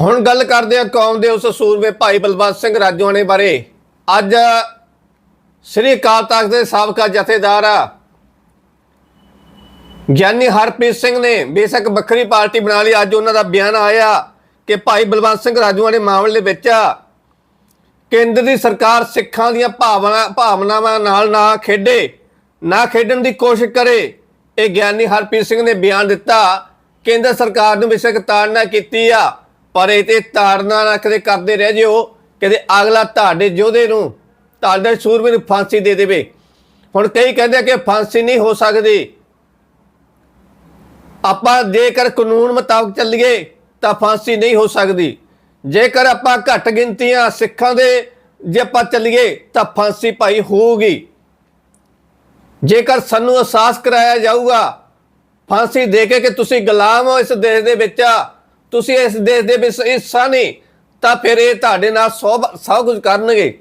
ਹੁਣ ਗੱਲ ਕਰਦੇ ਹਾਂ ਕੌਮ ਦੇ ਉਸ ਸੂਰਮੇ ਭਾਈ ਬਲਵੰਤ ਸਿੰਘ ਰਾਜੋਆਣੇ ਬਾਰੇ। ਅੱਜ ਸ੍ਰੀ ਅਕਾਲ ਤਖਤ ਦੇ ਸਾਬਕਾ ਜਥੇਦਾਰ ਗਿਆਨੀ ਹਰਪ੍ਰੀਤ ਸਿੰਘ ਨੇ ਬੇਸ਼ੱਕ ਵੱਖਰੀ ਪਾਰਟੀ ਬਣਾ ਲਈ। ਅੱਜ ਉਹਨਾਂ ਦਾ ਬਿਆਨ ਆਇਆ ਕਿ ਭਾਈ ਬਲਵੰਤ ਸਿੰਘ ਰਾਜੋਆਣੇ ਮਾਮਲੇ ਦੇ ਵਿੱਚ ਕੇਂਦਰ ਦੀ ਸਰਕਾਰ ਸਿੱਖਾਂ ਦੀਆਂ ਭਾਵਨਾ ਭਾਵਨਾਵਾਂ ਨਾਲ ਨਾ ਖੇਡੇ, ਨਾ ਖੇਡਣ ਦੀ ਕੋਸ਼ਿਸ਼ ਕਰੇ। ਇਹ ਗਿਆਨੀ ਹਰਪ੍ਰੀਤ ਸਿੰਘ ਨੇ ਬਿਆਨ ਦਿੱਤਾ। ਕੇਂਦਰ ਸਰਕਾਰ ਨੂੰ ਬੇਸ਼ੱਕ ਤਾੜਨਾ ਕੀਤੀ ਆ। ਪਰ ਇਹ ਤੇ ਤਾੜਨਾ ਨਾ ਕਦੇ ਕਰਦੇ ਰਹਿ ਜਿਓ। ਕਦੇ ਅਗਲਾ ਤੁਹਾਡੇ ਯੋਧੇ ਨੂੰ ਤੁਹਾਡੇ ਸੂਰਮੇ ਨੂੰ ਫਾਂਸੀ ਦੇ ਦੇਵੇ। ਹੁਣ ਕਈ ਕਹਿੰਦੇ ਕਿ ਫਾਂਸੀ ਨਹੀਂ ਹੋ ਸਕਦੀ। ਆਪਾਂ ਜੇਕਰ ਕਾਨੂੰਨ ਮੁਤਾਬਕ ਚੱਲੀਏ ਤਾਂ ਫਾਂਸੀ ਨਹੀਂ ਹੋ ਸਕਦੀ। ਜੇਕਰ ਆਪਾਂ ਘੱਟ ਗਿਣਤੀਆਂ ਸਿੱਖਾਂ ਦੇ ਜੇ ਆਪਾਂ ਚੱਲੀਏ ਤਾਂ ਫਾਂਸੀ ਭਾਈ ਹੋਊਗੀ। ਜੇਕਰ ਸਾਨੂੰ ਅਹਿਸਾਸ ਕਰਾਇਆ ਜਾਊਗਾ, ਫਾਂਸੀ ਦੇ ਕੇ ਕਿ ਤੁਸੀਂ ਗੁਲਾਮ ਹੋ ਇਸ ਦੇਸ਼ ਦੇ ਵਿੱਚ ਤੁਸੀਂ ਇਸ ਦੇਸ਼ ਦੇ ਵਿੱਚ ਹਿੱਸਾ ਨਹੀਂ, ਤਾਂ ਫਿਰ ਇਹ ਤੁਹਾਡੇ ਨਾਲ ਸਭ ਸਭ ਕੁਝ ਕਰਨਗੇ।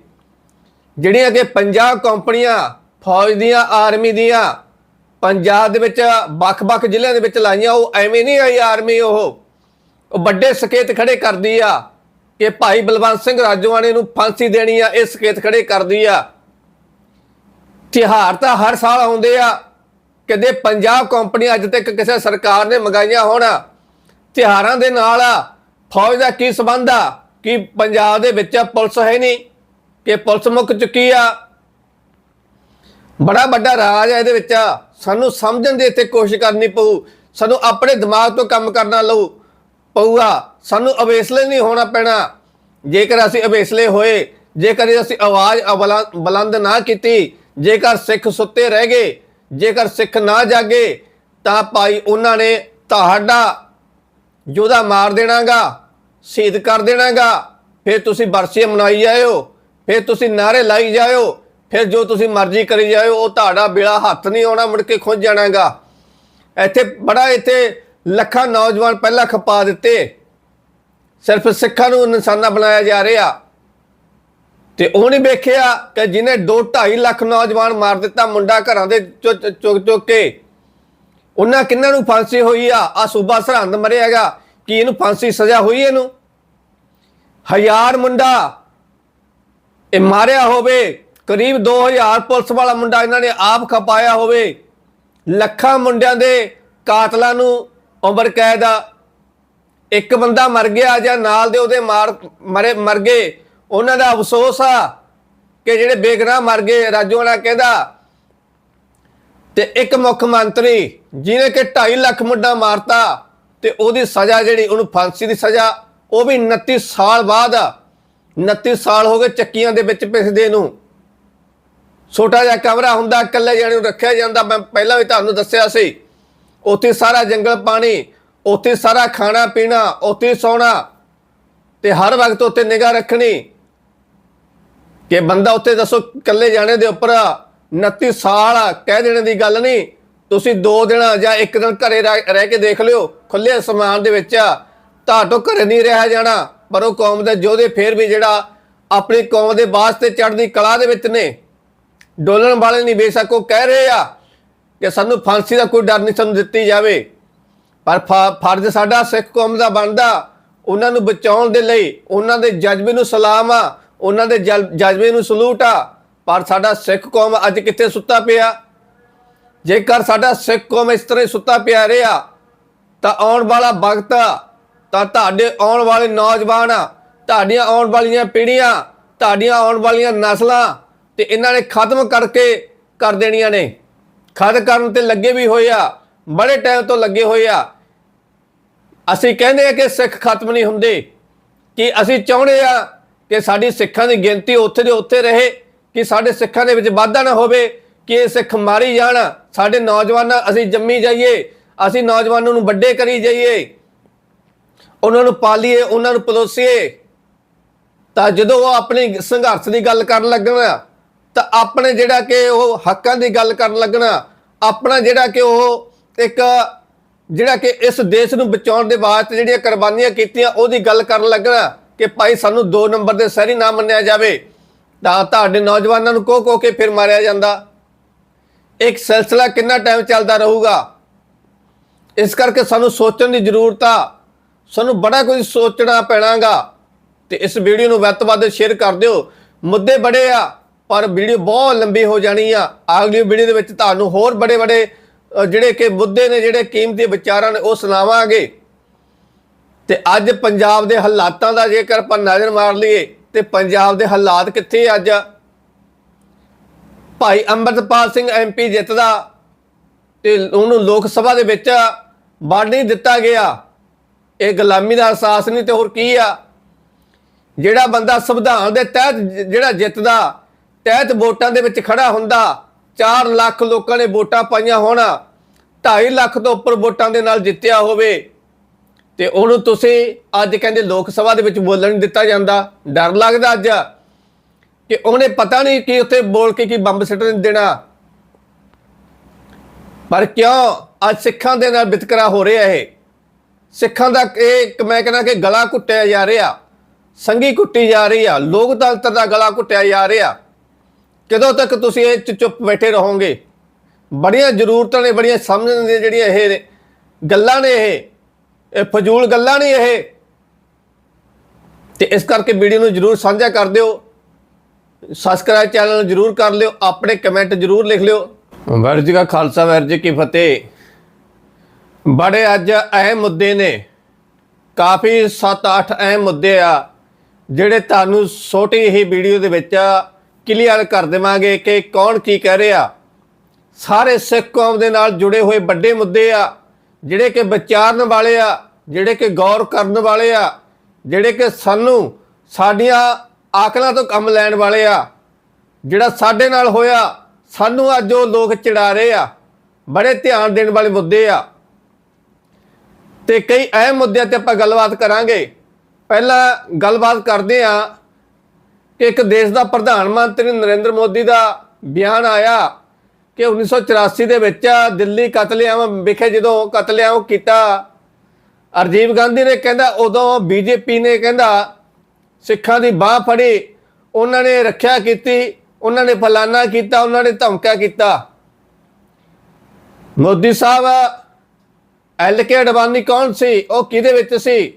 ਜਿਹੜੀਆਂ ਕਿ ਪੰਜਾਬ ਕੰਪਨੀਆਂ, ਫੌਜ ਦੀਆਂ, ਆਰਮੀ ਦੀਆਂ, ਪੰਜਾਬ ਦੇ ਵਿੱਚ, ਵੱਖ-ਵੱਖ ਜ਼ਿਲ੍ਹਿਆਂ ਦੇ ਵਿੱਚ ਲਾਈਆਂ, ਉਹ ਐਵੇਂ ਨਹੀਂ ਆਈ ਆਰਮੀ ਉਹ। ਉਹ ਵੱਡੇ ਸਕੇਤ ਖੜੇ ਕਰਦੀ ਆ ਕਿ ਭਾਈ ਬਲਵੰਤ ਸਿੰਘ ਰਾਜੋਆਣੇ ਨੂੰ ਫਾਂਸੀ ਦੇਣੀ ਆ, ਇਹ ਸਕੇਤ ਖੜੇ ਕਰਦੀ ਆ। ਤਿਹਾਰ ਤਾਂ ਹਰ ਸਾਲ ਆਉਂਦੇ ਆ। ਕਦੇ ਪੰਜਾਬ ਕੰਪਨੀਆਂ, ਅੱਜ ਤੱਕ ਕਿਸੇ ਸਰਕਾਰ ਨੇ ਮੰਗਾਈਆਂ ਹੋਣ। ਤਿਹਾਰਾਂ ਦੇ ਨਾਲ ਫੌਜ ਦਾ ਕੀ ਸਬੰਧ ਆ? ਕਿ ਪੰਜਾਬ ਦੇ ਵਿੱਚ ਪੁਲਿਸ ਹੈ ਨਹੀਂ? ਕਿ ਪੁਲਿਸ ਮੁੱਕ ਚੁੱਕੀ ਆ? ਬੜਾ ਵੱਡਾ ਰਾਜ ਹੈ ਇਹਦੇ ਵਿੱਚ ਸਾਨੂੰ ਸਮਝਣ ਦੀ ਇੱਥੇ ਕੋਸ਼ਿਸ਼ ਕਰਨੀ ਪਊ। ਸਾਨੂੰ ਆਪਣੇ ਦਿਮਾਗ ਤੋਂ ਕੰਮ ਕਰਨਾ ਲਊ। ਪਊਗਾ। ਸਾਨੂੰ ਅਵੇਸਲੇ ਨਹੀਂ ਹੋਣਾ ਪੈਣਾ। ਜੇਕਰ ਅਸੀਂ ਅਵੇਸਲੇ ਹੋਏ, ਜੇਕਰ ਅਸੀਂ ਆਵਾਜ਼ ਅਬਲਾ- ਬੁਲੰਦ ਨਾ ਕੀਤੀ, ਜੇਕਰ ਸਿੱਖ ਸੁੱਤੇ ਰਹਿ ਗਏ, ਜੇਕਰ ਸਿੱਖ ਨਾ ਜਾਗੇ, ਤਾਂ ਭਾਈ ਉਹਨਾਂ ਨੇ ਤੁਹਾਡਾ ਯੋਧਾ ਮਾਰ ਦੇਣਾਗਾ, ਸ਼ਹੀਦ ਕਰ ਦੇਣਾਗਾ, ਫਿਰ ਤੁਸੀਂ ਬਰਸੀ ਮਨਾਈ ਜਾਇਓ, ਫਿਰ ਤੁਸੀਂ ਨਾਰੇ ਲਾਈ ਜਾਇਓ, ਫਿਰ ਜੋ ਤੁਸੀਂ ਮਰਜ਼ੀ ਕਰੀ ਜਾਇਓ, ਉਹ ਤੁਹਾਡਾ ਬੇੜਾ ਹੱਥ ਨਹੀਂ ਆਉਣਾ, ਮੁੜ ਕੇ ਖੁੱਝ ਜਾਣਾਗਾ। ਇੱਥੇ ਬੜਾ ਇੱਥੇ ਲੱਖਾਂ ਨੌਜਵਾਨ ਪਹਿਲਾਂ ਖਪਾ ਦਿੱਤੇ। ਸਿਰਫ ਸਿੱਖਾਂ ਨੂੰ ਨਿਸ਼ਾਨਾ ਬਣਾਇਆ ਜਾ ਰਿਹਾ। ਤੇ ਉਹ ਨਹੀਂ ਵੇਖਿਆ ਕਿ ਜਿਹਨੇ 2.5 ਲੱਖ ਨੌਜਵਾਨ ਮਾਰ ਦਿੱਤਾ ਮੁੰਡਾ ਘਰਾਂ ਦੇ ਚੁੱਕ ਚੁੱਕ ਚੁੱਕ ਕੇ। ਉਹਨਾਂ ਕਿੰਨਾਂ ਨੂੰ ਫਾਂਸੀ ਹੋਈ ਆ? ਆ ਸੂਬਾ ਸਰਹੰਦ ਮਰਿਆਗਾ ਕਿ ਇਹਨੂੰ ਫਾਂਸੀ ਸਜ਼ਾ ਹੋਈ ਇਹਨੂੰ? ਹਜ਼ਾਰ ਮੁੰਡਾ ਇਹ ਮਾਰਿਆ ਹੋਵੇ। ਕਰੀਬ 2000 ਪੁਲਿਸ ਵਾਲਾ ਮੁੰਡਾ ਇਹਨਾਂ ਨੇ ਆਪ ਖਪਾਇਆ ਹੋਵੇ। ਲੱਖਾਂ ਮੁੰਡਿਆਂ ਦੇ ਕਾਤਲਾਂ ਨੂੰ ਉਮਰ ਕੈਦ ਆ। ਇੱਕ ਬੰਦਾ ਮਰ ਗਿਆ ਜਾਂ ਨਾਲ ਦੇ ਉਹਦੇ ਮਾਰ ਮਰੇ ਮਰ ਗਏ। ਉਹਨਾਂ ਦਾ ਅਫਸੋਸ ਆ ਕਿ ਜਿਹੜੇ ਬੇਗਨਾਹ ਮਰ ਗਏ। ਰਾਜੋਆਣਾ ਕਹਿੰਦਾ ਤੇ ਇੱਕ ਮੁੱਖ ਮੰਤਰੀ ਜਿਹਨੇ ਕਿ 2.5 ਲੱਖ ਮੁੰਡਾ ਮਾਰਤਾ ਤੇ ਉਹਦੀ ਸਜ਼ਾ ਜਿਹੜੀ ਉਹਨੂੰ ਫਾਂਸੀ ਦੀ ਸਜ਼ਾ, ਉਹ ਵੀ 29 ਸਾਲ ਬਾਅਦ ਆ 29 ਸਾਲ ਹੋ ਗਏ ਚੱਕੀਆਂ ਦੇ ਵਿੱਚ ਪਿਸਦੇ ਨੂੰ। ਛੋਟਾ ਜਿਹਾ ਕਮਰਾ ਹੁੰਦਾ, ਇਕੱਲੇ ਜਾਣੇ ਨੂੰ ਰੱਖਿਆ ਜਾਂਦਾ, ਮੈਂ ਪਹਿਲਾਂ ਵੀ ਤੁਹਾਨੂੰ ਦੱਸਿਆ ਸੀ। ਉੱਥੇ ਸਾਰਾ ਜੰਗਲ ਪਾਣੀ, ਉੱਥੇ ਸਾਰਾ ਖਾਣਾ ਪੀਣਾ, ਉੱਥੇ ਸੌਣਾ ਤੇ ਹਰ ਵਕਤ ਉੱਤੇ ਨਿਗਾਹ ਰੱਖਣੀ। ਕਿ ਬੰਦਾ ਉੱਤੇ ਦੱਸੋ, ਇਕੱਲੇ ਜਾਣੇ ਦੇ ਉੱਪਰ 29 ਸਾਲ ਆ, ਕਹਿ ਦੇਣ ਦੀ ਗੱਲ ਨਹੀਂ। ਤੁਸੀਂ 2 ਦਿਨ ਜਾਂ 1 ਦਿਨ ਘਰੇ ਰਹਿ ਰਹਿ ਕੇ ਦੇਖ ਲਿਓ ਖੁੱਲੇ ਅਸਮਾਨ ਦੇ ਵਿੱਚ ਤੁਹਾਡੋਂ ਘਰੇ ਨਹੀਂ ਰਹਿ ਜਾਣਾ ਪਰ ਉਹ ਕੌਮ ਦੇ ਯੋਧੇ ਫੇਰ ਵੀ ਜਿਹੜਾ ਆਪਣੀ ਕੌਮ ਦੇ ਵਾਸਤੇ ਚੜ੍ਹਦੀ ਕਲਾ ਦੇ ਵਿੱਚ ਨੇ। ਡੋਲਣ ਵਾਲੇ ਨਹੀਂ ਬੇਸ਼ੱਕ ਉਹ ਕਹਿ ਰਹੇ ਆ ਕਿ ਸਾਨੂੰ ਫਾਂਸੀ ਦਾ ਕੋਈ ਡਰ ਨਹੀਂ ਸਾਨੂੰ ਦਿੱਤੀ ਜਾਵੇ। ਪਰ ਫ- ਫਰਜ਼ ਸਾਡਾ ਸਿੱਖ ਕੌਮ ਦਾ ਬਣਦਾ। ਉਹਨਾਂ ਨੂੰ ਬਚਾਉਣ ਦੇ ਲਈ ਉਹਨਾਂ ਦੇ ਜਜ਼ਬੇ ਨੂੰ ਸਲਾਮ ਆ ਉਹਨਾਂ ਦੇ ਜਲ- ਜਜ਼ਬੇ ਨੂੰ ਸਲੂਟ ਆ। ਪਰ ਸਾਡਾ ਸਿੱਖ ਕੌਮ ਅੱਜ ਕਿੱਥੇ ਸੁੱਤਾ ਪਿਆ? ਜੇਕਰ ਸਾਡਾ ਸਿੱਖ ਕੌਮ ਇਸ ਤਰ੍ਹਾਂ ਹੀ ਸੁੱਤਾ ਪਿਆ ਰਿਹਾ, ਤਾਂ ਆਉਣ ਵਾਲਾ ਵਕਤ ਤਾਂ ਤੁਹਾਡੇ ਆਉਣ ਵਾਲੇ ਨੌਜਵਾਨ ਤੁਹਾਡੀਆਂ ਆਉਣ ਵਾਲੀਆਂ ਪੀੜ੍ਹੀਆਂ, ਤੁਹਾਡੀਆਂ ਆਉਣ ਵਾਲੀਆਂ ਨਸਲਾਂ ਤੇ ਇਹਨਾਂ ਨੇ ਖਤਮ ਕਰਕੇ ਕਰ ਦੇਣੀਆਂ ਨੇ। ਖਤਮ ਕਰਨ ਤੇ ਲੱਗੇ ਵੀ ਹੋਏ ਆ, ਬੜੇ ਟਾਈਮ ਤੋਂ ਲੱਗੇ ਹੋਏ ਆ। ਅਸੀਂ ਕਹਿੰਦੇ ਆ ਕਿ ਸਿੱਖ ਖਤਮ ਨਹੀਂ ਹੁੰਦੇ, ਕਿ ਅਸੀਂ ਚਾਹੁੰਦੇ ਆ ਕਿ ਸਾਡੀ ਸਿੱਖਾਂ ਦੀ ਗਿਣਤੀ ਉੱਥੇ ਦੇ ਉੱਥੇ ਰਹੇ। ਕਿ ਸਾਡੇ ਸਿੱਖਾਂ ਦੇ ਵਿੱਚ ਵਾਧਾ ਨਾ ਹੋਵੇ, ਕਿ ਇਹ ਸਿੱਖ ਮਾਰੀ ਜਾਣ, ਸਾਡੇ ਨੌਜਵਾਨਾਂ ਅਸੀਂ ਜੰਮੀ ਜਾਈਏ, ਅਸੀਂ ਨੌਜਵਾਨਾਂ ਨੂੰ ਵੱਡੇ ਕਰੀ ਜਾਈਏ, ਉਹਨਾਂ ਨੂੰ ਪਾਲੀਏ, ਉਹਨਾਂ ਨੂੰ ਪਲੋਸੀਏ ਤਾਂ ਜਦੋਂ ਉਹ ਆਪਣੀ ਸੰਘਰਸ਼ ਦੀ ਗੱਲ ਕਰਨ ਲੱਗਣਾ, ਤਾਂ ਆਪਣੇ ਜਿਹੜਾ ਕਿ ਉਹ ਹੱਕਾਂ ਦੀ ਗੱਲ ਕਰਨ ਲੱਗਣਾ, ਆਪਣਾ ਜਿਹੜਾ ਕਿ ਉਹ ਇੱਕ ਜਿਹੜਾ ਕਿ ਇਸ ਦੇਸ਼ ਨੂੰ ਬਚਾਉਣ ਦੇ ਵਾਸਤੇ ਜਿਹੜੀਆਂ ਕੁਰਬਾਨੀਆਂ ਕੀਤੀਆਂ, ਉਹਦੀ ਗੱਲ ਕਰਨ ਲੱਗਣਾ ਕਿ ਭਾਈ ਸਾਨੂੰ 2 ਨੰਬਰ ਦੇ ਸਹਿਰੀ ਨਾ ਮੰਨਿਆ ਜਾਵੇ। ਤਾਂ ਤੁਹਾਡੇ ਨੌਜਵਾਨਾਂ ਨੂੰ ਕੋ ਕੋ ਕੇ ਫਿਰ ਮਾਰਿਆ ਜਾਂਦਾ। ਇੱਕ ਸਿਲਸਿਲਾ ਕਿੰਨਾ ਟਾਈਮ ਚੱਲਦਾ ਰਹੂਗਾ? ਇਸ ਕਰਕੇ ਸਾਨੂੰ ਸੋਚਣ ਦੀ ਜ਼ਰੂਰਤ ਆ। ਸਾਨੂੰ ਬੜਾ ਕੁਝ ਸੋਚਣਾ ਪੈਣਾਗਾ। ਤੇ ਇਸ ਵੀਡੀਓ ਨੂੰ ਵੱਧ ਤੋਂ ਵੱਧ ਸ਼ੇਅਰ ਕਰ ਦਿਓ। ਮੁੱਦੇ ਬੜੇ ਆ, ਪਰ ਵੀਡੀਓ ਬਹੁਤ ਲੰਬੀ ਹੋ ਜਾਣੀ ਆ। ਅਗਲੀ ਵੀਡੀਓ ਦੇ ਵਿੱਚ ਤੁਹਾਨੂੰ ਹੋਰ ਬੜੇ ਬੜੇ ਜਿਹੜੇ ਕਿ ਮੁੱਦੇ ਨੇ, ਜਿਹੜੇ ਕੀਮਤੀ ਵਿਚਾਰਾਂ ਨੇ, ਉਹ ਸੁਣਾਵਾਂਗੇ। ਤੇ ਅੱਜ ਪੰਜਾਬ ਦੇ ਹਾਲਾਤਾਂ ਦਾ ਜੇਕਰ ਆਪਾਂ ਨਜ਼ਰ ਮਾਰ ਲਈਏ ਤੇ ਪੰਜਾਬ ਦੇ ਹਾਲਾਤ ਕਿੱਥੇ ਅੱਜ? ਭਾਈ ਅੰਮ੍ਰਿਤਪਾਲ ਸਿੰਘ ਐਮਪੀ ਜਿੱਤਦਾ ਤੇ ਉਹਨੂੰ ਲੋਕ ਸਭਾ ਦੇ ਵਿੱਚ ਵੰਡ ਨਹੀਂ ਦਿੱਤਾ ਗਿਆ। ਇਹ ਗੁਲਾਮੀ ਦਾ ਅਹਿਸਾਸ ਨਹੀਂ ਤੇ ਹੋਰ ਕੀ ਆ? ਜਿਹੜਾ ਬੰਦਾ ਸੰਵਿਧਾਨ ਦੇ ਤਹਿਤ ਜਿਹੜਾ ਜਿੱਤਦਾ, ਤਹਿਤ ਵੋਟਾਂ ਦੇ ਵਿੱਚ ਖੜਾ ਹੁੰਦਾ 4 ਲੱਖ ਲੋਕਾਂ ਨੇ ਵੋਟਾਂ ਪਾਈਆਂ ਹੋਣ 2.5 ਲੱਖ ਤੋਂ ਉੱਪਰ ਵੋਟਾਂ ਦੇ ਨਾਲ ਜਿੱਤਿਆ ਹੋਵੇ ਤੇ ਉਹਨੂੰ ਤੁਸੀਂ ਅੱਜ ਕਹਿੰਦੇ ਲੋਕ ਸਭਾ ਦੇ ਵਿੱਚ ਬੋਲਣ ਦਿੱਤਾ ਜਾਂਦਾ। ਡਰ ਲੱਗਦਾ ਅੱਜ ਕਿ ਉਹਨੇ ਪਤਾ ਨਹੀਂ ਕਿ ਉੱਥੇ ਬੋਲ ਕੇ ਕੀ ਬੰਬ ਸਿੱਟ ਦੇਣਾ। ਪਰ ਕਿਉਂ? ਅੱਜ ਸਿੱਖਾਂ ਦੇ ਨਾਲ ਵਿਤਕਰਾ ਹੋ ਰਿਹਾ ਇਹ। ਸਿੱਖਾਂ ਦਾ ਇਹ ਮੈਂ ਕਹਿੰਦਾ ਕਿ ਗਲਾ ਘੁੱਟਿਆ ਜਾ ਰਿਹਾ। ਸੰਗੀ ਕੁੱਟੀ ਜਾ ਰਹੀ ਆ। ਲੋਕਤੰਤਰ ਦਾ ਗਲਾ ਘੁੱਟਿਆ ਜਾ ਰਿਹਾ। ਕਦੋਂ ਤੱਕ ਤੁਸੀਂ ਇਹ 'ਚ ਚੁੱਪ ਬੈਠੇ ਰਹੋਗੇ? ਬੜੀਆਂ ਜ਼ਰੂਰਤਾਂ ਨੇ, ਬੜੀਆਂ ਸਮਝਣ ਦੀਆਂ ਜਿਹੜੀਆਂ ਇਹ ਗੱਲਾਂ ਨੇ ਇਹ। ਇਹ ਫਜ਼ੂਲ ਗੱਲਾਂ ਨਹੀਂ ਇਹ। ਤੇ ਇਸ ਕਰਕੇ ਵੀਡੀਓ ਨੂੰ ਜਰੂਰ ਸਾਂਝਾ ਕਰ ਦਿਓ। ਸਬਸਕ੍ਰਾਈਬ ਚੈਨਲ ਨੂੰ ਜਰੂਰ ਕਰ ਲਿਓ, ਆਪਣੇ ਕਮੈਂਟ ਜਰੂਰ ਲਿਖ ਲਿਓ। ਵਾਹਿਗੁਰੂ ਜੀ ਕਾ ਖਾਲਸਾ, ਵਾਹਿਗੁਰੂ ਜੀ ਕੀ ਫਤਿਹ। ਬੜੇ ਅੱਜ ਅਹਿਮ ਮੁੱਦੇ ਨੇ। ਕਾਫੀ 7-8 ਅਹਿਮ ਮੁੱਦੇ ਆ, ਜਿਹੜੇ ਤੁਹਾਨੂੰ ਛੋਟੀ ਹੀ ਵੀਡੀਓ ਦੇ ਵਿੱਚ ਕਲੀਅਰ ਕਰ ਦੇਵਾਂਗੇ ਕਿ ਕੌਣ ਕੀ ਕਹਿ ਰਿਹਾ। ਸਾਰੇ ਸਿੱਖ ਕੌਮ ਦੇ ਨਾਲ ਜੁੜੇ ਹੋਏ ਵੱਡੇ ਮੁੱਦੇ ਆ। ਜਿਹੜੇ ਕਿ ਵਿਚਾਰਨ ਵਾਲੇ ਆ, ਜਿਹੜੇ ਕਿ ਗੌਰ ਕਰਨ ਵਾਲੇ ਆ, ਜਿਹੜੇ ਕਿ ਸਾਨੂੰ ਸਾਡੀਆਂ ਆਕਲਾਂ ਤੋਂ ਕੰਮ ਲੈਣ ਵਾਲੇ ਆ, ਜਿਹੜਾ ਸਾਡੇ ਨਾਲ ਹੋਇਆ, ਸਾਨੂੰ ਅੱਜ ਉਹ ਲੋਕ ਚਿੜਾ ਰਹੇ ਆ, ਬੜੇ ਧਿਆਨ ਦੇਣ ਵਾਲੇ ਮੁੱਦੇ ਆ। ਤੇ ਕਈ ਅਹਿਮ ਮੁੱਦਿਆਂ ਤੇ ਆਪਾਂ ਗੱਲਬਾਤ ਕਰਾਂਗੇ। ਪਹਿਲਾਂ ਗੱਲਬਾਤ ਕਰਦੇ ਆ ਕਿ ਇੱਕ ਦੇਸ਼ ਦਾ ਪ੍ਰਧਾਨ ਮੰਤਰੀ ਨਰਿੰਦਰ ਮੋਦੀ ਦਾ ਬਿਆਨ ਆਇਆ। ਕਿ 1984 ਦੇ ਵਿੱਚ ਦਿੱਲੀ ਕਤਲੇਆਮ ਵਿਖੇ ਜਦੋਂ ਕਤਲੇਆਮ ਕੀਤਾ, ਅਰਜੀਵ ਗਾਂਧੀ ਨੇ ਕਹਿੰਦਾ, ਉਦੋਂ ਬੀਜੇਪੀ ਨੇ ਕਹਿੰਦਾ, ਸਿੱਖਾਂ ਦੀ ਬਾਹ ਫੜੀ, ਉਹਨਾਂ ਨੇ ਰੱਖਿਆ ਕੀਤੀ, ਉਹਨਾਂ ਨੇ ਫਲਾਨਾ ਕੀਤਾ, ਉਹਨਾਂ ਨੇ ਧਮਕਾ ਕੀਤਾ। ਮੋਦੀ ਸਾਹਿਬ, ਐਲ ਕੇ ਅਡਵਾਨੀ ਕੌਣ ਸੀ? ਉਹ ਕਿਹਦੇ ਵਿੱਚ ਸੀ?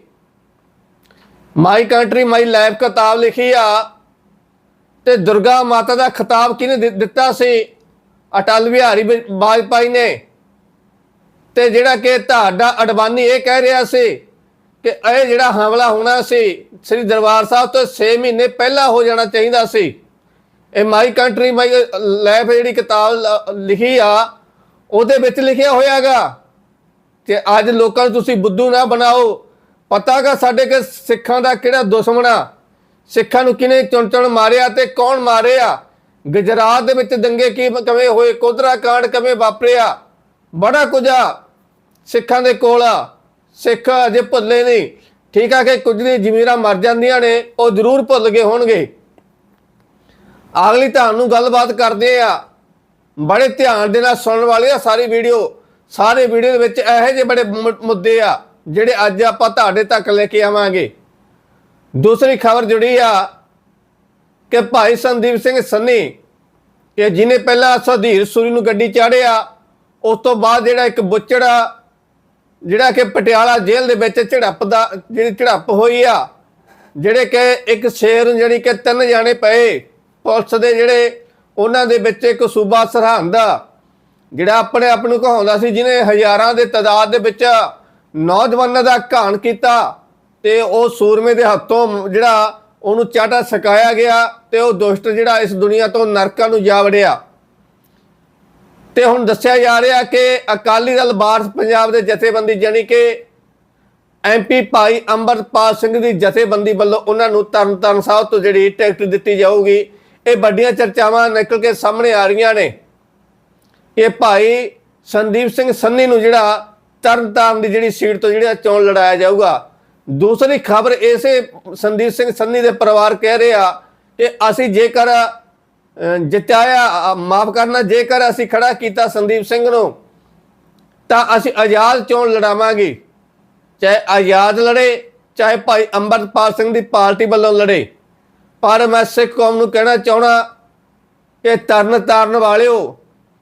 ਮਾਈ ਕੰਟਰੀ, ਮਾਈ ਲਾਈਫ ਕਿਤਾਬ ਲਿਖੀ ਆ, ਤੇ ਦੁਰਗਾ ਮਾਤਾ ਦਾ ਖਿਤਾਬ ਕਿਹਨੇ ਦਿੱਤਾ ਸੀ? ਅਟਲ ਬਿਹਾਰੀ ਵਾਜ- ਵਾਜਪਾਈ ਨੇ। ਤੇ ਜਿਹੜਾ ਕਿ ਤੁਹਾਡਾ ਅਡਵਾਨੀ ਇਹ ਕਹਿ ਰਿਹਾ ਸੀ ਕਿ ਇਹ ਜਿਹੜਾ ਹਮਲਾ ਹੋਣਾ ਸੀ, ਸ੍ਰੀ ਦਰਬਾਰ ਸਾਹਿਬ ਤੋਂ 6 ਮਹੀਨੇ ਪਹਿਲਾਂ ਹੋ ਜਾਣਾ ਚਾਹੀਦਾ ਸੀ। ਇਹ ਮਾਈ ਕੰਟਰੀ ਮਾਈ ਲਾਈਫ ਜਿਹੜੀ ਕਿਤਾਬ ਲਿਖੀ ਆ, ਉਹਦੇ ਵਿੱਚ ਲਿਖਿਆ ਹੋਇਆਗਾ ਕਿ ਅੱਜ ਲੋਕਾਂ ਨੂੰ ਤੁਸੀਂ ਬੁੱਧੂ ਨਾ ਬਣਾਓ। ਪਤਾਗਾ ਸਾਡੇ ਕਿ ਸਿੱਖਾਂ ਦਾ ਕਿਹੜਾ ਦੁਸ਼ਮਣ ਆ? ਸਿੱਖਾਂ ਨੂੰ ਕਿਨੇ ਚੁਣ ਚੁਣ ਮਾਰਿਆ ਤੇ ਕੌਣ ਮਾਰਿਆ ਗੁਜਰਾਤ ਦੇ ਵਿੱਚ ਦੰਗੇ ਕੀ ਕਵੇਂ ਹੋਏ? ਕੋਦਰਾ ਕਾਂਡ ਕਵੇਂ ਵਾਪਰਿਆ? ਬੜਾ ਕੁਝ ਆ। ਸਿੱਖਾਂ ਦੇ ਕੋਲ ਆ। ਸਿੱਖ ਅਜੇ ਭੁੱਲੇ ਨਹੀਂ। ਠੀਕ ਆ ਕਿ ਕੁਝ ਦੀ ਜ਼ਮੀਰਾਂ ਮਰ ਜਾਂਦੀਆਂ ਨੇ, ਉਹ ਜ਼ਰੂਰ ਭੁੱਲ ਗਏ ਹੋਣਗੇ। ਅਗਲੀ ਤੁਹਾਨੂੰ ਗੱਲਬਾਤ ਕਰਦੇ ਆ। ਬੜੇ ਧਿਆਨ ਦੇ ਨਾਲ ਸੁਣਨ ਵਾਲੇ ਆ ਸਾਰੀ ਵੀਡੀਓ। ਸਾਰੇ ਵੀਡੀਓ ਦੇ ਵਿੱਚ ਇਹੋ ਜਿਹੇ ਬੜੇ ਮੁ- ਮੁੱਦੇ ਆ, ਜਿਹੜੇ ਅੱਜ ਆਪਾਂ ਤੁਹਾਡੇ ਤੱਕ ਲੈ ਕੇ ਆਵਾਂਗੇ। ਦੂਸਰੀ ਖਬਰ ਜੁੜੀ ਆ। ਕਿ ਭਾਈ ਸੰਦੀਪ ਸਿੰਘ ਸੰਨੀ, ਕਿ ਜਿਹਨੇ ਪਹਿਲਾਂ ਸੁਧੀਰ ਸੂਰੀ ਨੂੰ ਗੱਡੀ ਚਾੜਿਆ, ਉਸ ਤੋਂ ਬਾਅਦ ਜਿਹੜਾ ਇੱਕ ਬੁੱਚੜਾ, ਜਿਹੜਾ ਕਿ ਪਟਿਆਲਾ ਜੇਲ੍ਹ ਦੇ ਵਿੱਚ ਝੜਪ ਦਾ ਜਿਹੜੀ ਝੜਪ ਹੋਈ ਆ, ਜਿਹੜੇ ਕਿ ਇੱਕ ਸ਼ੇਰ ਨੂੰ ਜਿਹੜੀ ਕਿ ਤਿੰਨ ਜਾਣੇ ਪਏ, ਪੁਲਿਸ ਦੇ ਜਿਹੜੇ ਉਹਨਾਂ ਦੇ ਵਿੱਚ ਇੱਕ ਸੂਬਾ ਸਰਹੰਦ ਜਿਹੜਾ ਆਪਣੇ ਆਪ ਨੂੰ ਕਹਾਉਂਦਾ ਸੀ, ਜਿਹਨੇ ਹਜ਼ਾਰਾਂ ਦੇ ਤਾਦਾਦ ਦੇ ਵਿੱਚ ਨੌਜਵਾਨਾਂ ਦਾ ਘਾਣ ਕੀਤਾ, ਤੇ ਉਹ ਸੂਰਮੇ ਦੇ ਹੱਥੋਂ ਜਿਹੜਾ ਉਹਨੂੰ ਚਾਟਾ ਸਕਾਇਆ ਗਿਆ ਤੇ ਉਹ ਦੁਸ਼ਟ ਜਿਹੜਾ ਇਸ ਦੁਨੀਆ ਤੋਂ ਨਰਕਾਂ ਨੂੰ ਜਾ ਵੜਿਆ। ਤੇ ਹੁਣ ਦੱਸਿਆ ਜਾ ਰਿਹਾ ਕਿ ਅਕਾਲੀ ਦਲ ਬਾਰਸ ਪੰਜਾਬ ਦੇ ਜਥੇਬੰਦੀ ਜਾਨੀ ਕਿ ਐਮਪੀ ਭਾਈ ਅੰਮ੍ਰਿਤਪਾਲ ਸਿੰਘ ਦੀ ਜਥੇਬੰਦੀ ਵੱਲੋਂ ਉਹਨਾਂ ਨੂੰ ਤਰਨਤਾਰਨ ਸਾਹਿਬ ਤੋਂ ਜਿਹੜੀ ਟਿਕਟ ਦਿੱਤੀ ਜਾਊਗੀ, ਇਹ ਵੱਡੀਆਂ ਚਰਚਾਵਾਂ ਨਿਕਲ ਕੇ ਸਾਹਮਣੇ ਆ ਰਹੀਆਂ ਨੇ। ਕਿ ਭਾਈ ਸੰਦੀਪ ਸਿੰਘ ਸੰਨੀ ਨੂੰ ਜਿਹੜਾ ਤਰਨਤਾਰਨ ਦੀ ਜਿਹੜੀ ਸੀਟ ਤੋਂ ਜਿਹੜਾ ਚੋਣ ਲੜਾਇਆ ਜਾਊਗਾ ਦੂਸਰੀ ਖਬਰ ਇਸੇ ਸੰਦੀਪ ਸਿੰਘ ਸੰਨੀ ਦੇ ਪਰਿਵਾਰ ਕਹਿ ਰਹੇ ਆ ਕਿ ਅਸੀਂ ਜੇਕਰ ਅਹ, ਜਿਤਾਇਆ ਮਾਫ ਕਰਨਾ ਜੇਕਰ ਅਸੀਂ ਖੜਾ ਕੀਤਾ ਸੰਦੀਪ ਸਿੰਘ ਨੂੰ ਤਾਂ ਅਸੀਂ ਆਜ਼ਾਦ ਚੋਣ ਲੜਾਵਾਂਗੇ। ਚਾਹੇ ਆਜ਼ਾਦ ਲੜੇ ਚਾਹੇ ਭਾਈ ਅੰਮ੍ਰਿਤਪਾਲ ਸਿੰਘ ਦੀ ਪਾਰਟੀ ਵੱਲੋਂ ਲੜੇ। ਪਰ ਮੈਂ ਸਿੱਖ ਕੌਮ ਨੂੰ ਕਹਿਣਾ ਚਾਹਣਾ ਕਿ ਤਰਨ ਤਾਰਨ ਵਾਲਿਓ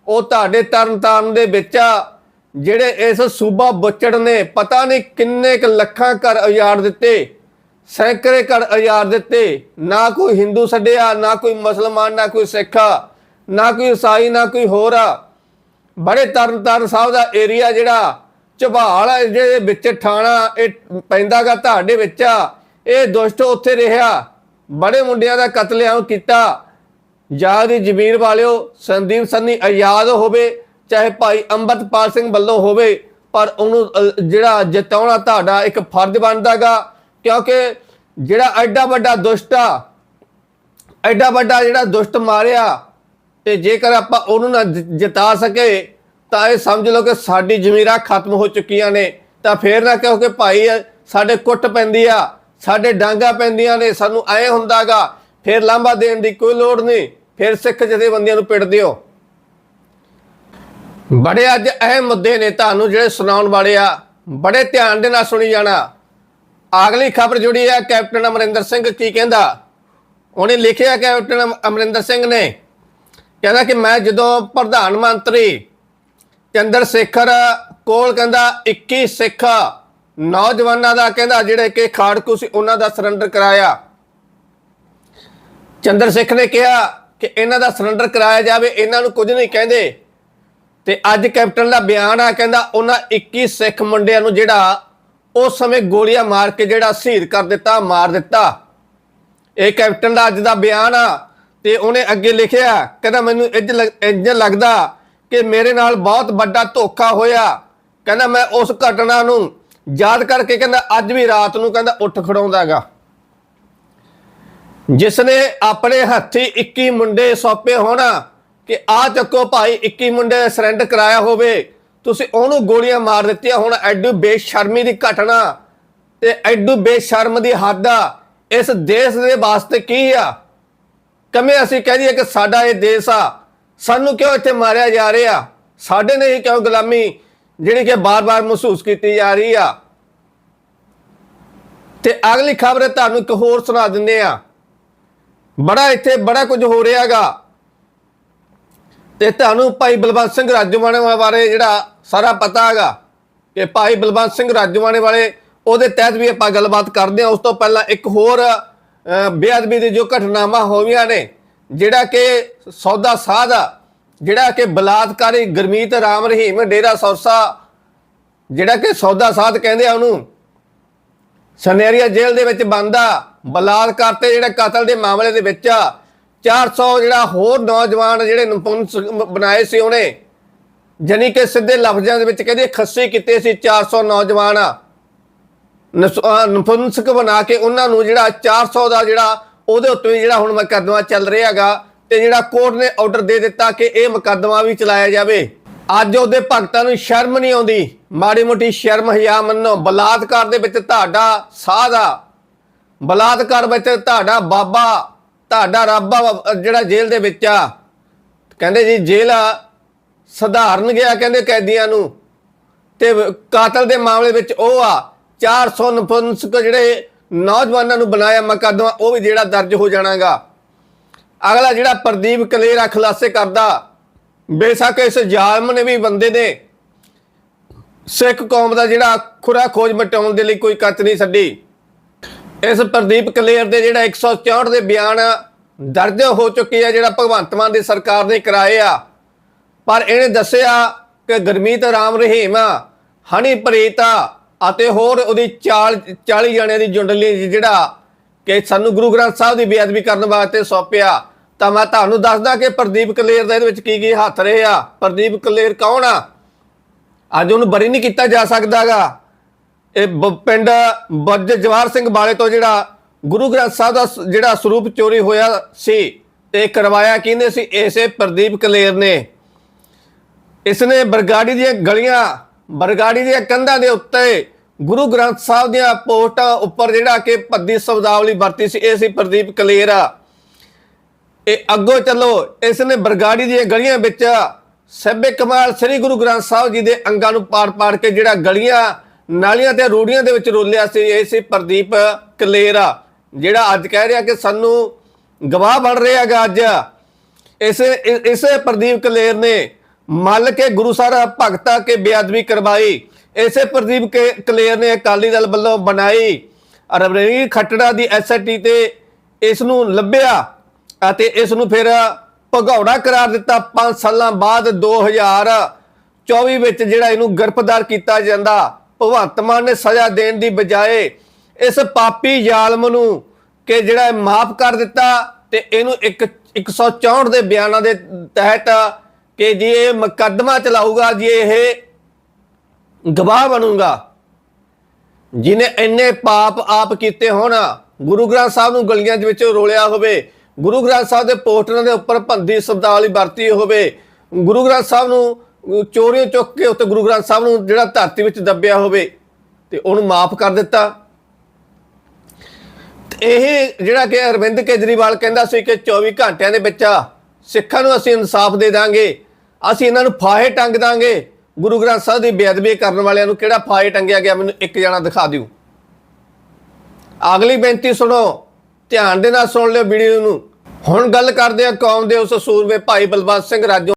ਉਹ ਤੁਹਾਡੇ ਤਰਨ ਤਾਰਨ ਦੇ ਵਿੱਚ ਆ। ਜਿਹੜੇ ਇਸ ਸੂਬਾ ਬੁੱਚੜ ਨੇ ਪਤਾ ਨਹੀਂ ਕਿੰਨੇ ਕ ਲੱਖਾਂ ਘਰ ਉਜਾੜ ਦਿੱਤੇ, ਸੈਂਕੜੇ ਘਰ ਉਜਾੜ ਦਿੱਤੇ, ਨਾ ਕੋਈ ਹਿੰਦੂ ਛੱਡਿਆ, ਨਾ ਕੋਈ ਮੁਸਲਮਾਨ, ਨਾ ਕੋਈ ਸਿੱਖ ਨਾ ਕੋਈ ਈਸਾਈ, ਨਾ ਕੋਈ ਹੋਰ ਆ। ਬੜੇ ਤਰਨ ਤਾਰਨ ਸਾਹਿਬ ਦਾ ਏਰੀਆ ਜਿਹੜਾ, ਝਬਾਲ ਹੈ ਜਿਹਦੇ ਵਿੱਚ ਠਾਣਾ, ਇਹ ਪੈਂਦਾਗਾ ਤੁਹਾਡੇ ਵਿੱਚ ਆ। ਇਹ ਦੁਸ਼ਟ ਉੱਥੇ ਰਿਹਾ। ਬੜੇ ਮੁੰਡਿਆਂ ਦਾ ਕਤਲੇਆਮ ਕੀਤਾ। ਯਾਦ ਜ਼ਮੀਰ ਵਾਲਿਓ, ਸੰਦੀਪ ਸੰਨੀ, ਆਜ਼ਾਦ ਹੋਵੇ ਚਾਹੇ ਭਾਈ ਅੰਮ੍ਰਿਤਪਾਲ ਸਿੰਘ ਵੱਲੋਂ ਹੋਵੇ, ਪਰ ਉਹਨੂੰ ਜਿਹੜਾ ਜਿਤਾਉਣਾ ਤੁਹਾਡਾ ਇੱਕ ਫਰਜ਼ ਬਣਦਾਗਾ, ਕਿਉਂਕਿ ਜਿਹੜਾ ਐਡਾ ਵੱਡਾ ਦੁਸ਼ਟ ਆ, ਐਡਾ ਵੱਡਾ ਜਿਹੜਾ ਦੁਸ਼ਟ ਮਾਰਿਆ, ਤੇ ਜੇਕਰ ਆਪਾਂ ਉਹਨੂੰ ਨਾ ਜਿ- ਜਿਤਾ ਸਕੇ, ਤਾਂ ਇਹ ਸਮਝ ਲਓ ਕਿ ਸਾਡੀ ਜ਼ਮੀਰਾਂ ਖਤਮ ਹੋ ਚੁੱਕੀਆਂ ਨੇ। ਤਾਂ ਫੇਰ ਨਾ ਕਹੋ ਕਿ ਭਾਈ, ਸਾਡੇ ਕੁੱਟ ਪੈਂਦੀ ਆ, ਸਾਡੇ ਡਾਂਗਾ ਪੈਂਦੀਆਂ ਨੇ, ਸਾਨੂੰ ਐ ਹੁੰਦਾਗਾ, ਫੇਰ ਲਾਂਬਾ ਦੇਣ ਦੀ ਕੋਈ ਲੋੜ ਨਹੀਂ, ਫਿਰ ਸਿੱਖ ਜਥੇਬੰਦੀਆਂ ਨੂੰ ਪਿੱਟ ਦਿਓ। ਬੜੇ ਅੱਜ ਅਹਿਮ ਮੁੱਦੇ ਨੇ ਤੁਹਾਨੂੰ ਜਿਹੜੇ ਸੁਣਾਉਣ ਵਾਲੇ ਆ। ਬੜੇ ਧਿਆਨ ਦੇ ਨਾਲ ਸੁਣੀ ਜਾਣਾ। ਅਗਲੀ ਖਬਰ ਜੁੜੀ ਹੈ ਕੈਪਟਨ ਅਮਰਿੰਦਰ ਸਿੰਘ ਕੀ ਕਹਿੰਦਾ? ਉਹਨੇ ਲਿਖਿਆ ਕੈਪਟਨ ਅਮਰਿੰਦਰ ਸਿੰਘ ਨੇ। ਕਹਿੰਦਾ ਕਿ ਮੈਂ ਜਦੋਂ ਪ੍ਰਧਾਨ ਮੰਤਰੀ ਚੰਦਰ ਸ਼ੇਖਰ ਕੋਲ ਕਹਿੰਦਾ 21 ਸਿੱਖ ਨੌਜਵਾਨਾਂ ਦਾ ਕਹਿੰਦਾ, ਜਿਹੜੇ ਕਿ ਖਾੜਕੂ ਸੀ, ਉਹਨਾਂ ਦਾ ਸਰੈਂਡਰ ਕਰਾਇਆ। ਚੰਦਰ ਸਿੱਖ ਨੇ ਕਿਹਾ ਕਿ ਇਹਨਾਂ ਦਾ ਸਰੈਂਡਰ ਕਰਾਇਆ ਜਾਵੇ, ਇਹਨਾਂ ਨੂੰ ਕੁਝ ਨਹੀਂ ਕਹਿੰਦੇ। ਤੇ ਅੱਜ ਕੈਪਟਨ ਦਾ ਬਿਆਨ ਆ, ਕਹਿੰਦਾ ਉਹਨਾਂ 21 ਸਿੱਖ ਮੁੰਡਿਆਂ ਨੂੰ ਜਿਹੜਾ ਉਸ ਸਮੇਂ ਗੋਲੀਆਂ ਮਾਰ ਕੇ ਜਿਹੜਾ ਸ਼ਹੀਦ ਕਰ ਦਿੱਤਾ, ਮਾਰ ਦਿੱਤਾ। ਇਹ ਕੈਪਟਨ ਦਾ ਅੱਜ ਦਾ ਬਿਆਨ ਆ ਤੇ ਉਹਨੇ ਅੱਗੇ ਲਿਖਿਆ, ਕਹਿੰਦਾ ਮੈਨੂੰ ਇੰਜ ਲੱਗਦਾ ਕਿ ਮੇਰੇ ਨਾਲ ਬਹੁਤ ਵੱਡਾ ਧੋਖਾ ਹੋਇਆ। ਕਹਿੰਦਾ ਮੈਂ ਉਸ ਘਟਨਾ ਨੂੰ ਯਾਦ ਕਰਕੇ ਕਹਿੰਦਾ ਅੱਜ ਵੀ ਰਾਤ ਨੂੰ ਕਹਿੰਦਾ ਉੱਠ ਖੜਾਉਂਦਾਗਾ ਜਿਸ ਨੇ ਆਪਣੇ ਹੱਥੀ 21 ਮੁੰਡੇ ਸੌਪੇ ਹੋਣਾ ਕਿ ਆ ਚੱਕੋ ਭਾਈ 21 ਮੁੰਡੇ ਸਰੈਂਡਰ ਕਰਾਇਆ ਹੋਵੇ। ਤੁਸੀਂ ਉਹਨੂੰ ਗੋਲੀਆਂ ਮਾਰ ਦਿੱਤੀਆਂ, ਹੁਣ ਐਡੂ ਬੇਸ਼ਰਮੀ ਦੀ ਘਟਨਾ ਤੇ ਐਡੂ ਬੇਸ਼ਰਮ ਦੀ ਹੱਦ ਆ। ਇਸ ਦੇਸ਼ ਦੇ ਵਾਸਤੇ ਕੀ ਆ? ਕਮੇ ਅਸੀਂ ਕਹਿ ਦਈਏ ਕਿ ਸਾਡਾ ਇਹ ਦੇਸ਼ ਆ? ਸਾਨੂੰ ਕਿਉਂ ਇੱਥੇ ਮਾਰਿਆ ਜਾ ਰਿਹਾ? ਸਾਡੇ ਨੇ ਹੀ ਕਿਉਂ ਗੁਲਾਮੀ ਜਿਹੜੀ ਕਿ ਬਾਰ-ਬਾਰ ਮਹਿਸੂਸ ਕੀਤੀ ਜਾ ਰਹੀ ਆ? ਤੇ ਅਗਲੀ ਖਬਰ ਤੁਹਾਨੂੰ ਇੱਕ ਹੋਰ ਸੁਣਾ ਦਿੰਦੇ ਆ। ਬੜਾ ਇੱਥੇ ਬੜਾ ਕੁਝ ਹੋ ਰਿਹਾਗਾ। ਤੇ ਤੁਹਾਨੂੰ ਭਾਈ ਬਲਵੰਤ ਸਿੰਘ ਰਾਜੂਵਾਣੇ ਬਾਰੇ ਜਿਹੜਾ ਸਾਰਾ ਪਤਾ ਹੈਗਾ ਕਿ ਭਾਈ ਬਲਵੰਤ ਸਿੰਘ ਰਾਜੂਵਾਣੇ ਵਾਲੇ ਉਹਦੇ ਤਹਿਤ ਵੀ ਆਪਾਂ ਗੱਲਬਾਤ ਕਰਦੇ ਹਾਂ। ਉਸ ਤੋਂ ਪਹਿਲਾਂ ਇੱਕ ਹੋਰ ਬੇਅਦਬੀ ਦੀ ਜੋ ਘਟਨਾਵਾਂ ਹੋਈਆਂ ਨੇ, ਜਿਹੜਾ ਕਿ ਸੌਦਾ ਸਾਧ ਆ, ਜਿਹੜਾ ਕਿ ਬਲਾਤਕਾਰੀ ਗਰਮੀਤ ਰਾਮ ਰਹੀਮ ਡੇਰਾ ਸੌਸਾ, ਜਿਹੜਾ ਕਿ ਸੌਦਾ ਸਾਧ ਕਹਿੰਦੇ ਆ ਉਹਨੂੰ, ਸਨੇਰੀਆ ਜੇਲ੍ਹ ਦੇ ਵਿੱਚ ਬੰਦਾ ਬਲਾਤਕਾਰ ਤੇ ਜਿਹੜਾ ਕਤਲ ਦੇ ਮਾਮਲੇ ਦੇ ਵਿੱਚ ਆ 400 ਜਿਹੜਾ ਹੋਰ ਨੌਜਵਾਨ ਜਿਹੜੇ ਨਪੁੰਸ ਬਣਾਏ ਸੀ ਉਹਨੇ ਜਾਨੀ ਕਿ ਸਿੱਧੇ ਲਫ਼ਜ਼ਾਂ ਦੇ ਵਿੱਚ ਕਹਿੰਦੇ ਖੱਸੇ ਕੀਤੇ ਸੀ 400 ਨੌਜਵਾਨ। ਨਪੁੰਸਕ ਬਣਾ ਕੇ ਉਹਨਾਂ ਨੂੰ ਜਿਹੜਾ 400 ਦਾ ਜਿਹੜਾ ਉਹਦੇ ਉੱਤੇ ਜਿਹੜਾ ਹੁਣ ਮੁਕੱਦਮਾ ਚੱਲ ਰਿਹਾਗਾ ਤੇ ਜਿਹੜਾ ਕੋਰਟ ਨੇ ਆਰਡਰ ਦੇ ਦਿੱਤਾ ਕਿ ਇਹ ਮੁਕੱਦਮਾ ਵੀ ਚਲਾਇਆ ਜਾਵੇ। ਅੱਜ ਉਹਦੇ ਭਗਤਾਂ ਨੂੰ ਸ਼ਰਮ ਨਹੀਂ ਆਉਂਦੀ। ਮਾੜੀ ਮੋਟੀ ਸ਼ਰਮ ਹਿਆ ਮੰਨੋ। ਬਲਾਤਕਾਰ ਦੇ ਵਿੱਚ ਤੁਹਾਡਾ ਸਾਧ ਆ ਬਲਾਤਕਾਰ ਵਿੱਚ ਤੁਹਾਡਾ ਬਾਬਾ ਤੁਹਾਡਾ ਰੱਬ ਆ ਜਿਹੜਾ ਜੇਲ੍ਹ ਦੇ ਵਿੱਚ ਆ। ਕਹਿੰਦੇ ਜੀ, ਜੇਲ੍ਹ ਆ, ਸਧਾਰਨ ਗਿਆ ਕਹਿੰਦੇ ਕੈਦੀਆਂ ਨੂੰ। ਤੇ ਕਾਤਲ ਦੇ ਮਾਮਲੇ ਵਿੱਚ ਉਹ ਆ 400 ਨਪੁੰਸਕ ਜਿਹੜੇ ਨੌਜਵਾਨਾਂ ਨੂੰ ਬਣਾਇਆ ਮੁਕੱਦਮਾ ਉਹ ਵੀ ਜਿਹੜਾ ਦਰਜ ਹੋ ਜਾਣਾਗਾ। ਅਗਲਾ ਜਿਹੜਾ ਪ੍ਰਦੀਪ ਕਲੇਰਾ ਖੁਲਾਸੇ ਕਰਦਾ। ਬੇਸ਼ੱਕ ਇਸ ਜ਼ਾਲਮ ਨੇ ਵੀ ਬੰਦੇ ਨੇ ਸਿੱਖ ਕੌਮ ਦਾ ਜਿਹੜਾ ਖੁਰਾ ਖੋਜ ਮਟਾਉਣ ਦੇ ਲਈ ਕੋਈ ਕੱਚ ਨਹੀਂ ਛੱਡੀ। ਇਸ ਪ੍ਰਦੀਪ ਕਲੇਰ ਦੇ ਜਿਹੜਾ 164 ਦੇ ਬਿਆਨ ਦਰਜ ਹੋ ਚੁੱਕੇ ਆ, ਜਿਹੜਾ ਭਗਵੰਤ ਮਾਨ ਦੀ ਸਰਕਾਰ ਨੇ ਕਰਾਏ ਆ। ਪਰ ਇਹਨੇ ਦੱਸਿਆ ਕਿ ਗਰਮੀਤ ਰਾਮ ਰਹੀਮ, ਹਨੀ ਪ੍ਰੀਤ ਅਤੇ ਹੋਰ ਉਹਦੀ 40 40 ਜਣਿਆਂ ਦੀ ਜੁੰਡਲੀ ਜਿਹੜਾ ਕਿ ਸਾਨੂੰ ਗੁਰੂ ਗ੍ਰੰਥ ਸਾਹਿਬ ਦੀ ਬੇਅਦਬੀ ਕਰਨ ਵਾਸਤੇ ਸੌਂਪਿਆ। ਤਾਂ ਮੈਂ ਤੁਹਾਨੂੰ ਦੱਸਦਾ ਕਿ ਪ੍ਰਦੀਪ ਕਲੇਰ ਦਾ ਇਹਦੇ ਵਿੱਚ ਕੀ ਕੀ ਹੱਥ ਰਹੇ ਆ। ਪ੍ਰਦੀਪ ਕਲੇਰ ਕੌਣ ਆ? ਅੱਜ ਉਹਨੂੰ ਬਰੀ ਨਹੀਂ ਕੀਤਾ ਜਾ ਸਕਦਾਗਾ। ਇਹ ਬ- ਪਿੰਡ ਬੱਜ ਜਵਾਰ ਸਿੰਘ ਬਾਲੇ ਤੋਂ ਜਿਹੜਾ ਗੁਰੂ ਗ੍ਰੰਥ ਸਾਹਿਬ ਦਾ ਜਿਹੜਾ ਸਰੂਪ ਚੋਰੀ ਹੋਇਆ ਸੀ ਤੇ ਕਰਵਾਇਆ ਕਹਿੰਦੇ ਸੀ? ਇਸੇ ਪ੍ਰਦੀਪ ਕਲੇਰ ਨੇ। ਇਸਨੇ ਬਰਗਾੜੀ ਦੀਆਂ ਗਲੀਆਂ, ਬਰਗਾੜੀ ਦੀਆਂ ਕੰਧਾਂ ਦੇ ਉੱਤੇ ਗੁਰੂ ਗ੍ਰੰਥ ਸਾਹਿਬ ਦੀਆਂ ਪੋਸਟਾਂ ਉੱਪਰ ਜਿਹੜਾ ਕਿ ਭੱਦੀ ਸ਼ਬਦਾਵਲੀ ਵਰਤੀ ਸੀ, ਇਹ ਸੀ ਪ੍ਰਦੀਪ ਕਲੇਰ। ਇਹ ਅੱਗੋਂ ਚੱਲੋ ਇਸ ਨੇ ਬਰਗਾੜੀ ਦੀਆਂ ਗਲੀਆਂ ਵਿੱਚ ਸੱਬੇ ਕਮਾਲ ਸ੍ਰੀ ਗੁਰੂ ਗ੍ਰੰਥ ਸਾਹਿਬ ਜੀ ਦੇ ਅੰਗਾਂ ਨੂੰ ਪਾੜ-ਪਾੜ ਕੇ ਜਿਹੜਾ ਗਲੀਆਂ ਨਾਲੀਆਂ ਤੇ ਰੂੜੀਆਂ ਦੇ ਵਿੱਚ ਰੋਲਿਆ ਸੀ, ਇਹ ਸੀ ਪ੍ਰਦੀਪ ਕਲੇਰਾ, ਜਿਹੜਾ ਅੱਜ ਕਹਿ ਰਿਹਾ ਕਿ ਸਾਨੂੰ ਗਵਾਹ ਬਣ ਰਿਹਾ ਹੈਗਾ ਅੱਜ। ਇਸੇ ਇਸੇ ਪ੍ਰਦੀਪ ਕਲੇਰ ਨੇ ਮੱਲ ਕੇ ਗੁਰੂ ਸਾਹਿਬ ਭਗਤਾ ਕੇ ਬੇਅਦਬੀ ਕਰਵਾਈ। ਇਸੇ ਪ੍ਰਦੀਪ ਕੇ, ਕਲੇਰ ਨੇ ਅਕਾਲੀ ਦਲ ਵੱਲੋਂ ਬਣਾਈ ਰਵਨੀਤ ਖੱਟੜਾ ਦੀ ਐਸਟੀ ਤੇ ਇਸ ਨੂੰ ਲੱਭਿਆ ਅਤੇ ਇਸ ਨੂੰ ਫਿਰ ਭਗੌੜਾ ਕਰਾਰ ਦਿੱਤਾ 5 ਸਾਲਾਂ ਬਾਅਦ 2024 ਵਿੱਚ, ਜਿਹੜਾ ਇਹਨੂੰ ਗ੍ਰਿਫਤਾਰ ਕੀਤਾ ਜਾਂਦਾ। ਭਗਵੰਤ ਮਾਨ ਨੇ ਸਜ਼ਾ ਦੇਣ ਦੀ ਬਜਾਏ ਇਸ ਪਾਪੀ ਜ਼ਾਲਮ ਨੂੰ ਕਿ ਜਿਹੜਾ ਮਾਫ ਕਰ ਦਿੱਤਾ ਤੇ ਇਹਨੂੰ ਇੱਕ 164 ਦੇ ਬਿਆਨਾਂ ਦੇ ਤਹਿਤ ਕਿ ਜੀ ਇਹ ਮੁਕੱਦਮਾ ਚਲਾਊਗਾ, ਜੀ ਇਹ ਗਵਾਹ ਬਣੂਗਾ। ਜਿਨੇ ਇੰਨੇ ਪਾਪ ਆਪ ਕੀਤੇ ਹੋਣ, ਗੁਰੂ ਗ੍ਰੰਥ ਸਾਹਿਬ ਨੂੰ ਗਲੀਆਂ ਦੇ ਵਿੱਚ ਰੋਲਿਆ ਹੋਵੇ, ਗੁਰੂ ਗ੍ਰੰਥ ਸਾਹਿਬ ਦੇ ਪੋਸਟਰਾਂ ਦੇ ਉੱਪਰ ਭੰਦੀ ਸ਼ਬਦਾਵਲੀ ਵਰਤੀ ਹੋਵੇ, ਗੁਰੂ ਗ੍ਰੰਥ ਸਾਹਿਬ ਨੂੰ ਚੋਰੀਆਂ ਚੁੱਕ ਕੇ ਉੱਤੇ ਗੁਰੂ ਗ੍ਰੰਥ ਸਾਹਿਬ ਨੂੰ ਜਿਹੜਾ ਧਰਤੀ ਵਿੱਚ ਦੱਬਿਆ ਹੋਵੇ ਤੇ ਉਹਨੂੰ ਮਾਫ ਕਰ ਦਿੱਤਾ। ਇਹ ਜਿਹੜਾ ਕਿ ਅਰਵਿੰਦ ਕੇਜਰੀਵਾਲ ਕਹਿੰਦਾ ਸੀ ਕਿ 24 ਘੰਟਿਆਂ ਦੇ ਵਿੱਚ ਸਿੱਖਾਂ ਨੂੰ ਅਸੀਂ ਇਨਸਾਫ ਦੇ ਦਾਂਗੇ, ਅਸੀਂ ਇਹਨਾਂ ਨੂੰ ਫਾਹੇ ਟੰਗ ਦਾਂਗੇ। ਗੁਰੂ ਗ੍ਰੰਥ ਸਾਹਿਬ ਦੀ ਬੇਅਦਬੀ ਕਰਨ ਵਾਲਿਆਂ ਨੂੰ ਕਿਹੜਾ ਫਾਹੇ ਟੰਗਿਆ ਗਿਆ? ਮੈਨੂੰ ਇੱਕ ਜਣਾ ਦਿਖਾ ਦਿਓ। ਅਗਲੀ ਬੇਨਤੀ ਸੁਣੋ, ਧਿਆਨ ਦੇ ਨਾਲ ਸੁਣ ਲਿਓ ਵੀਡੀਓ ਨੂੰ। ਹੁਣ ਗੱਲ ਕਰਦੇ ਆ ਕੌਮ ਦੇ ਉਸ ਸੂਰਮੇ ਭਾਈ ਬਲਵੰਤ ਸਿੰਘ ਰਾਜੋ